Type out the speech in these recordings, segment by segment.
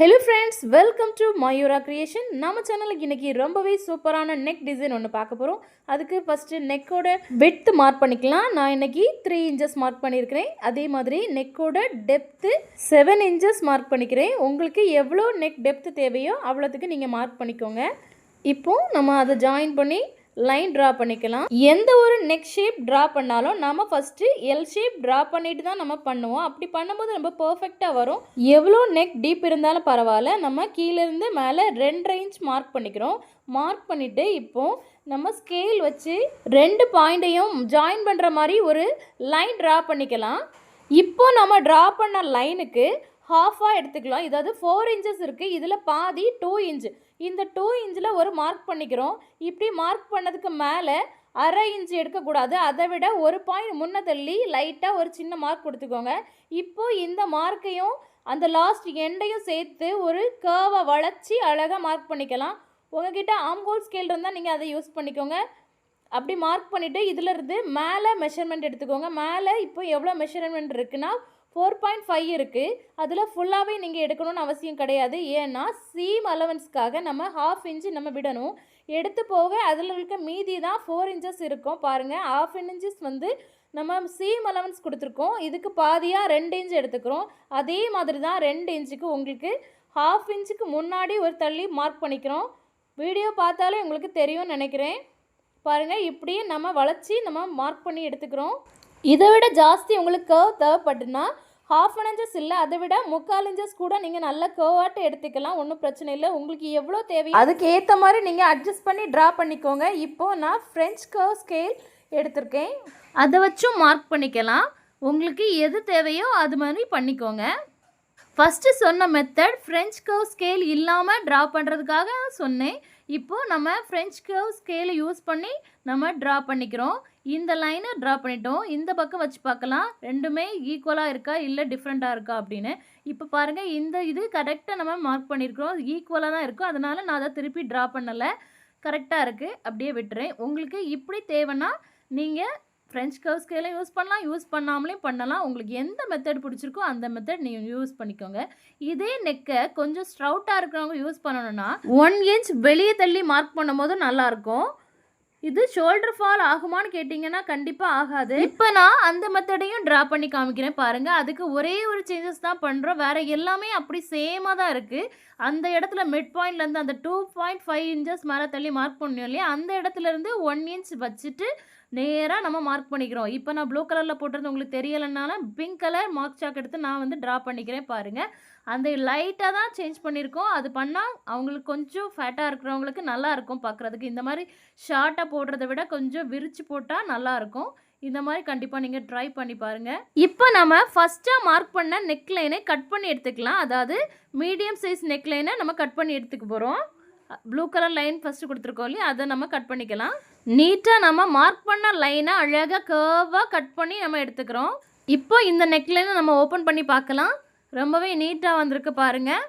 Hello friends welcome to Mayura creation நம்ம சேனலுக்கு இன்றைக்கி ரொம்பவே சூப்பரான நெக் டிசைன் ஒன்று பார்க்க போகிறோம் அதுக்கு ஃபஸ்ட்டு நெக்கோட விட்த் மார்க் பண்ணிக்கலாம். நான் இன்றைக்கி த்ரீ இன்ச்சஸ் மார்க் பண்ணியிருக்கிறேன் அதே மாதிரி நெக்கோட டெப்த்து செவன் இன்ச்சஸ் மார்க் பண்ணிக்கிறேன். உங்களுக்கு எவ்வளோ நெக் டெப்த்து தேவையோ அவ்வளோத்துக்கு நீங்கள் மார்க் பண்ணிக்கோங்க. இப்போது நம்ம அதை ஜாயின் பண்ணி லைன் ட்ரா பண்ணிக்கலாம். எந்த ஒரு நெக் ஷேப் ட்ரா பண்ணாலும் நம்ம ஃபஸ்ட்டு எல் ஷேப் ட்ரா பண்ணிட்டு தான் நம்ம பண்ணுவோம். அப்படி பண்ணும்போது ரொம்ப பர்ஃபெக்டாக வரும். எவ்வளோ நெக் டீப் இருந்தாலும் பரவாயில்ல. நம்ம கீழேருந்து மேலே ரெண்டரை இன்ச் மார்க் பண்ணிக்கிறோம். மார்க் பண்ணிவிட்டு இப்போ நம்ம ஸ்கேல் வச்சு ரெண்டு பாயிண்ட்டையும் ஜாயின் பண்ணுற மாதிரி ஒரு லைன் ட்ரா பண்ணிக்கலாம். இப்போ நம்ம ட்ரா பண்ண லைனுக்கு ஹாஃபாக எடுத்துக்கலாம். இதாவது ஃபோர் இன்ச்சஸ் இருக்குது இதில் பாதி டூ இன்ச்சு இந்த டூ இன்ச்சில் ஒரு மார்க் பண்ணிக்கிறோம். இப்படி மார்க் பண்ணதுக்கு மேலே அரை இன்ச்சு எடுக்கக்கூடாது. அதை விட ஒரு பாயிண்ட் முன்ன தள்ளி லைட்டாக ஒரு சின்ன மார்க் கொடுத்துக்கோங்க. இப்போ இந்த மார்க்கையும் அந்த லாஸ்ட் எண்டையும் சேர்த்து ஒரு கேர்வை வளைச்சி அழகாக மார்க் பண்ணிக்கலாம். உங்ககிட்ட ஆம்கோல் ஸ்கேல் இருந்தால் நீங்கள் அதை யூஸ் பண்ணிக்கோங்க. அப்படி மார்க் பண்ணிவிட்டு இதிலிருந்து மேலே மெஷர்மெண்ட் எடுத்துக்கோங்க. மேலே இப்போ எவ்வளோ மெஷர்மெண்ட் இருக்குன்னா ஃபோர் பாயிண்ட் ஃபைவ் இருக்குது அதில் ஃபுல்லாகவே நீங்கள் எடுக்கணும்னு அவசியம் கிடையாது. ஏன்னா சீம் அலவன்ஸ்க்காக நம்ம ஹாஃப் இன்ச்சு நம்ம விடணும். எடுத்து போக அதில் இருக்க மீதி தான் ஃபோர் இன்ச்சஸ் இருக்கும். பாருங்கள் ஹாஃப் இன்ச்சஸ் வந்து நம்ம சீம் அலவன்ஸ் கொடுத்துருக்கோம். இதுக்கு பாதியாக ரெண்டு இன்ச் எடுத்துக்கிறோம். அதே மாதிரி தான் ரெண்டு இன்ச்சுக்கு உங்களுக்கு ஹாஃப் இன்ச்சுக்கு முன்னாடி ஒரு தள்ளி மார்க் பண்ணிக்கிறோம். வீடியோ பார்த்தாலே உங்களுக்கு தெரியும்னு நினைக்கிறேன். பாருங்கள் இப்படியே நம்ம வளைச்சி நம்ம மார்க் பண்ணி எடுத்துக்கிறோம். இதை விட ஜாஸ்தி உங்களுக்கு கர்வ் தேவைப்பட்டுனா ஹாஃப் அன் இன்ச்சஸ் இல்லை அதை விட முக்கால் இன்ச்சஸ் கூட நீங்கள் நல்ல கர்வாட்டு எடுத்துக்கலாம் ஒன்றும் பிரச்சனை இல்லை. உங்களுக்கு எவ்வளோ தேவை அதுக்கு ஏற்ற மாதிரி நீங்கள் அட்ஜஸ்ட் பண்ணி ட்ரா பண்ணிக்கோங்க. இப்போது நான் ஃப்ரெஞ்ச் கர்வ் ஸ்கேல் எடுத்திருக்கேன். அதை வச்சும் மார்க் பண்ணிக்கலாம். உங்களுக்கு எது தேவையோ அது மாதிரி பண்ணிக்கோங்க. ஃபஸ்ட்டு சொன்ன மெத்தட் ஃப்ரெஞ்ச் கர்வ் ஸ்கேல் இல்லாமல் ட்ரா பண்ணுறதுக்காக சொன்னேன். இப்போது நம்ம ஃப்ரெஞ்ச் கர்வ் ஸ்கேலை யூஸ் பண்ணி நம்ம ட்ரா பண்ணிக்கிறோம். இந்த லைனை ட்ரா பண்ணிட்டோம். இந்த பக்கம் வச்சு பார்க்கலாம். ரெண்டுமே ஈக்குவலாக இருக்கா? இல்லை டிஃப்ரெண்ட்டாக இருக்கா? அப்படின்னு. இப்போ பாருங்கள் இந்த இது கரெக்டாக நம்ம மார்க் பண்ணியிருக்கிறோம் ஈக்குவலாக தான் இருக்கும் அதனால் நான் அதை திருப்பி ட்ரா பண்ணலை. கரெக்டாக இருக்குது அப்படியே விட்டுறேன். உங்களுக்கு இப்படி தேவைன்னா நீங்கள் ஃப்ரெஞ்ச் கர்வ் ஸ்கேலும் யூஸ் பண்ணலாம் யூஸ் பண்ணாமலே பண்ணலாம். உங்களுக்கு எந்த மெத்தட் பிடிச்சிருக்கோ அந்த மெத்தட் நீங்கள் யூஸ் பண்ணிக்கோங்க. இதே நெக்கை கொஞ்சம் ஸ்ட்ரவுட்டாக இருக்கிறவங்க யூஸ் பண்ணணும்னா ஒன் இன்ச் வெளியே தள்ளி மார்க் பண்ணும்போது நல்லாயிருக்கும் இது ஷோல்டர் ஃபால் ஆகுமான்னு கேட்டிங்கன்னா கண்டிப்பாக ஆகாது. இப்போ நான் அந்த மெத்தடையும் ட்ரா பண்ணி காமிக்கிறேன் பாருங்கள் அதுக்கு ஒரே ஒரு சேஞ்சஸ் தான் பண்ணுறோம் வேறு எல்லாமே அப்படி சேமாக தான் இருக்குது அந்த இடத்துல மிட் பாயிண்ட்லேருந்து அந்த டூ பாயிண்ட் ஃபைவ் இன்ச்சஸ் மேலே தள்ளி மார்க் பண்ணோம் இல்லையா? அந்த இடத்துலேருந்து ஒன் இன்ச் வச்சுட்டு நேராக நம்ம மார்க் பண்ணிக்கிறோம். இப்போ நான் ப்ளூ கலரில் போட்டுறது உங்களுக்கு தெரியலைனாலும் பிங்க் கலர் மார்க் சாக் எடுத்து நான் வந்து ட்ரா பண்ணிக்கிறேன் பாருங்கள் அந்த லைட்டாக தான் சேஞ்ச் பண்ணியிருக்கோம். அது பண்ணால் அவங்களுக்கு கொஞ்சம் ஃபேட்டாக இருக்கிறவங்களுக்கு நல்லாயிருக்கும் பார்க்குறதுக்கு இந்த மாதிரி ஷார்ட்டாக போடுறத விட கொஞ்சம் விரித்து போட்டால் நல்லாயிருக்கும் இந்த மாதிரி கண்டிப்பாக நீங்கள் ட்ரை பண்ணி பாருங்கள் இப்போ நம்ம ஃபஸ்ட்டாக மார்க் பண்ண நெக்லைனை கட் பண்ணி எடுத்துக்கலாம். அதாவது மீடியம் சைஸ் நெக்லைனை நம்ம கட் பண்ணி எடுத்துக்க போகிறோம் ப்ளூ கலர் லைன் ஃபஸ்ட்டு கொடுத்துருக்கோம் இல்லையா? அதை நம்ம கட் பண்ணிக்கலாம். நீட்டாக நம்ம மார்க் பண்ண லைனை அழகாக கேர்வாக கட் பண்ணி நம்ம எடுத்துக்கிறோம். இப்போ இந்த நெக்லைனை நம்ம ஓப்பன் பண்ணி பார்க்கலாம். ரொம்பவே நீட்டாக வந்திருக்கு பாருங்கள்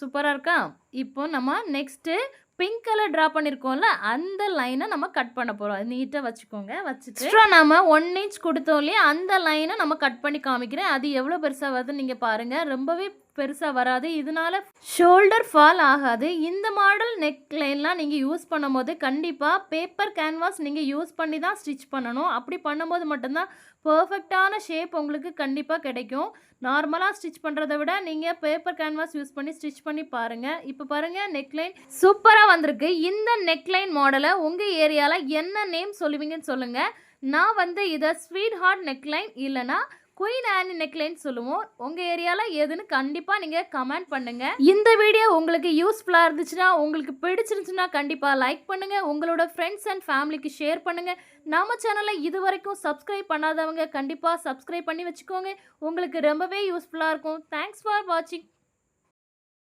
சூப்பராக இருக்கா? இப்போ நம்ம நெக்ஸ்ட்டு பிங்க் கலர் ட்ரா பண்ணியிருக்கோம்ல அந்த லைனை நம்ம கட் பண்ண போகிறோம் அது நீட்டாக வச்சுக்கோங்க வச்சுட்டு. நம்ம ஒன் இன்ச் கொடுத்தோம் இல்லையா அந்த லைனை நம்ம கட் பண்ணி காமிக்கிறேன். அது எவ்வளோ பெருசாக வருதுன்னு நீங்கள் பாருங்கள் ரொம்பவே பெருசாக வராது. இதனால ஷோல்டர் ஃபால் ஆகாது. இந்த மாடல் நெக் லைன்லாம் நீங்கள் யூஸ் பண்ணும்போது கண்டிப்பாக பேப்பர் கேன்வாஸ் நீங்கள் யூஸ் பண்ணி தான் ஸ்டிச் பண்ணணும். அப்படி பண்ணும்போது மட்டும்தான் பர்ஃபெக்டான ஷேப் உங்களுக்கு கண்டிப்பாக கிடைக்கும். நார்மலாக ஸ்டிச் பண்ணுறதை விட நீங்கள் பேப்பர் கேன்வாஸ் யூஸ் பண்ணி ஸ்டிச் பண்ணி பாருங்கள் இப்போ பாருங்கள் நெக்லைன் சூப்பராக வந்திருக்கு. இந்த நெக்லைன் மாடலை உங்கள் ஏரியாவில் என்ன நேம் சொல்லுவீங்கன்னு சொல்லுங்கள் நான் வந்து இதை ஸ்வீட் ஹார்ட் நெக்லைன் இல்லைனா குயின் ஆன் நெக்லைன் சொல்லுவோம். உங்கள் ஏரியாவில் எதுன்னு கண்டிப்பாக நீங்கள் கமெண்ட் பண்ணுங்கள் இந்த வீடியோ உங்களுக்கு யூஸ்ஃபுல்லாக இருந்துச்சுன்னா உங்களுக்கு பிடிச்சிருந்துச்சுன்னா கண்டிப்பாக லைக் பண்ணுங்கள் உங்களோட ஃப்ரெண்ட்ஸ் அண்ட் ஃபேமிலிக்கு ஷேர் பண்ணுங்கள் நம்ம சேனலை இது வரைக்கும் சப்ஸ்கிரைப் பண்ணாதவங்க கண்டிப்பாக சப்ஸ்கிரைப் பண்ணி வச்சுக்கோங்க. உங்களுக்கு ரொம்பவே யூஸ்ஃபுல்லாக இருக்கும். தேங்க்ஸ் ஃபார் வாட்சிங்